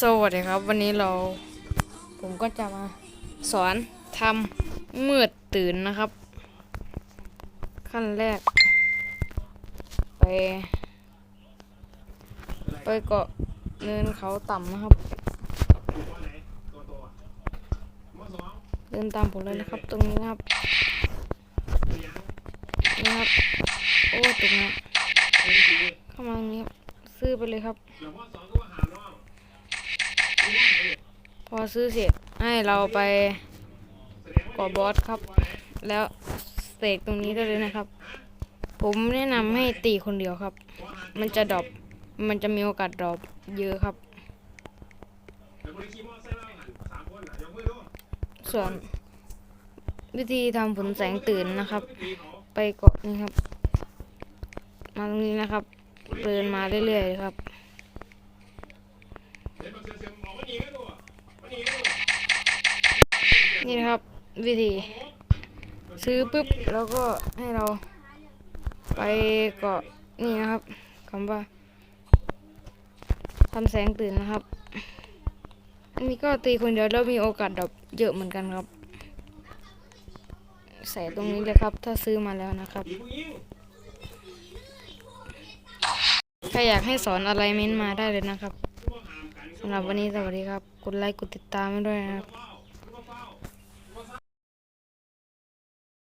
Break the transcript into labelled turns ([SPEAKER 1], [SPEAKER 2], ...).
[SPEAKER 1] สวัสดีครับ วันนี้เรา ผมก็จะมาสอนทำมืดตื่นนะครับ ขั้นแรก ไป ไปเกาะเนินเขาต่ำนะครับเดินตามผมเลยนะครับ ตรงนี้นะครับนี่ครับ โอ้ตรงนี้เข้ามาตรงนี้ซื้อไปเลยครับ พอซื้อเสร็จให้เราไปกอบอสครับ แล้วเสกตรงนี้ได้เลยนะครับ ผมแนะนำให้ตีคนเดียวครับ มันจะดรอปมันจะมีโอกาสดรอปเยอะครับ ส่วนวิธีทำผลแสงตื่นนะครับ ไปเกาะนี่ครับ มาตรงนี้นะครับเดินมาเรื่อยๆครับ นี่นะครับ วิธี ซื้อปุ๊บแล้วก็ให้เรา ไปเกาะนี่นะครับคำว่าทำแสงตื่นนะครับ อันนี้ก็ตีคนเดียวแล้วมีโอกาสดรอปเยอะเหมือนกันครับ ใส่ตรงนี้เลยครับ ถ้าซื้อมาแล้วนะครับ ใครอยากให้สอนอะไรเม้นมาได้เลยนะครับสำหรับวันนี้สวัสดีครับ กดไลค์ กดติดตามด้วยนะครับ